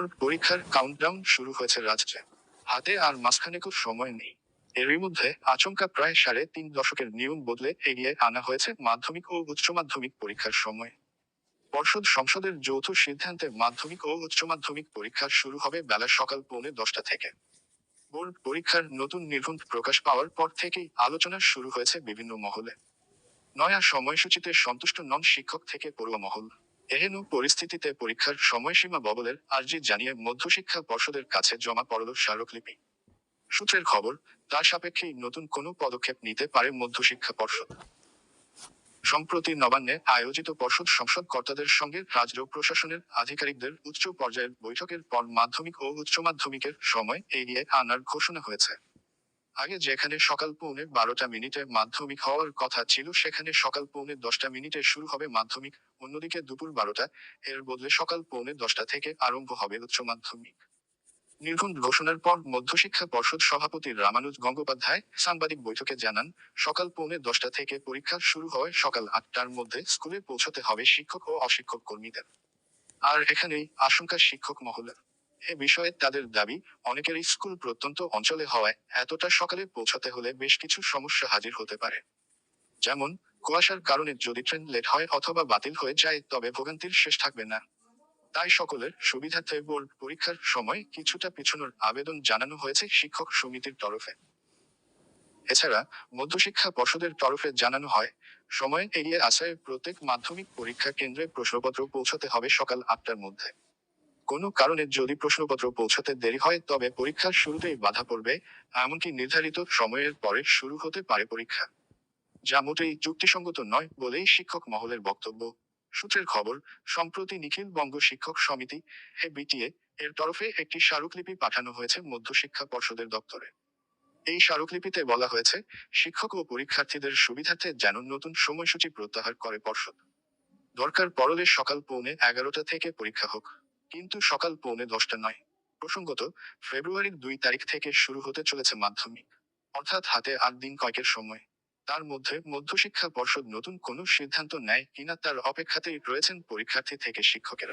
Board পরীক্ষার countdown শুরু হয়েছে রাজ্যে। হাতে আর মাঝখানে মাঝখানেকও সময় নেই। এরই মধ্যে আচমকা প্রায় সাড়ে তিন দশকের নিয়ম বদলে এগিয়ে আনা হয়েছে মাধ্যমিক ও উচ্চ মাধ্যমিক পরীক্ষার সময়। পর্ষদ সংসদের যৌথ সিদ্ধান্তে মাধ্যমিক ও উচ্চ মাধ্যমিক পরীক্ষা শুরু হবে বেলা সকাল পৌনে দশটা থেকে। বোর্ড পরীক্ষার নতুন নির্ঘণ্ট প্রকাশ পাওয়ার পর থেকেই আলোচনা শুরু হয়েছে বিভিন্ন মহলে। নয়া সময়সূচিতে সন্তুষ্ট নন শিক্ষক থেকে পড়ুয়া মহল। এহেন পরিস্থিতিতে পরীক্ষার সময়সীমা বদলের আর্জি জানিয়ে মধ্যশিক্ষা পর্ষদের কাছে জমা পড়ল স্মারকলিপি। সূত্রের খবর, তার সাপেক্ষেই নতুন কোনো পদক্ষেপ নিতে পারে মধ্যশিক্ষা পর্ষদ। সম্প্রতি নবান্নে আয়োজিত পর্ষদ সংসদ কর্তাদের সঙ্গে রাজ্য প্রশাসনের আধিকারিকদের উচ্চ পর্যায়ের বৈঠকের পর মাধ্যমিক ও উচ্চ মাধ্যমিকের সময় এগিয়ে আনার ঘোষণা হয়েছে। আগে যেখানে সকাল পৌনে বারোটা মিনিটে মাধ্যমিক হওয়ার কথা ছিল, সেখানে সকাল পৌনে দশটা মিনিটে শুরু হবে মাধ্যমিক। অন্যদিকে দুপুর বারোটা, এর বদলে সকাল পৌনে দশটা থেকে আরম্ভ হবে উচ্চ মাধ্যমিক। নির্ঘণ্ট ঘোষণার পর মধ্যশিক্ষা পর্ষদ সভাপতি রামানুজ গঙ্গোপাধ্যায় সাংবাদিক বৈঠকে জানান, সকাল পৌনে দশটা থেকে পরীক্ষা শুরু হয় সকাল আটটার মধ্যে স্কুলে পৌঁছতে হবে শিক্ষক ও অশিক্ষক কর্মীদের। আর এখানেই আশঙ্কা শিক্ষক মহলের। এ বিষয়ে তাদের দাবি, অনেকের স্কুল প্রত্যন্ত অঞ্চলে হওয়ায় এতটা সকালে পৌঁছাতে হলে বেশ কিছু সমস্যা হাজির হতে পারে। যেমন, কুয়াশার কারণে যদি ট্রেন লেট হয় অথবা বাতিল হয়ে যায়, তবে ভোগান্তির শেষ থাকবে না। তাই সকলের সুবিধার্থে বোর্ড পরীক্ষার সময় কিছুটা পিছনোর আবেদন জানানো হয়েছে শিক্ষক সমিতির তরফে। এছাড়া, মধ্যশিক্ষা পর্ষদের তরফে জানানো হয়, সময় এগিয়ে আসায় প্রত্যেক মাধ্যমিক পরীক্ষা কেন্দ্রে প্রশ্নপত্র পৌঁছতে হবে সকাল আটটার মধ্যে। কোনো কারণে যদি প্রশ্নপত্র পৌঁছাতে দেরি হয়, তবে পরীক্ষার শুরুতেই বাধা পড়বে, এমনকি নির্ধারিত সময়ের পরে শুরু হতে পারে পরীক্ষা। যা মোটেই যুক্তিসঙ্গত নয় বলেই শিক্ষক মহলের বক্তব্য। সূত্রের খবর, সম্প্রতি নিখিল বঙ্গ শিক্ষক সমিতি, এ বিটিএ, এর তরফে একটি স্মারকলিপি পাঠানো হয়েছে মধ্যশিক্ষা পর্ষদের দপ্তরে। এই স্মারকলিপিতে বলা হয়েছে, শিক্ষক ও পরীক্ষার্থীদের সুবিধার্থে যেন নতুন সময়সূচি প্রত্যাহার করে পর্ষদ। দরকার পড়লে সকাল পৌনে এগারোটা থেকে পরীক্ষা হোক। কিন্তু সকাল পৌনে দশটা নয়। প্রসঙ্গত, ফেব্রুয়ারির দুই তারিখ থেকে শুরু হতে চলেছে মাধ্যমিক, অর্থাৎ হাতে আট দিন কয়েকের সময়। তার মধ্যে মধ্যশিক্ষা পর্ষদ নতুন কোনো সিদ্ধান্ত নেয় কিনা তার অপেক্ষাতেই রয়েছেন পরীক্ষার্থী থেকে শিক্ষকেরা।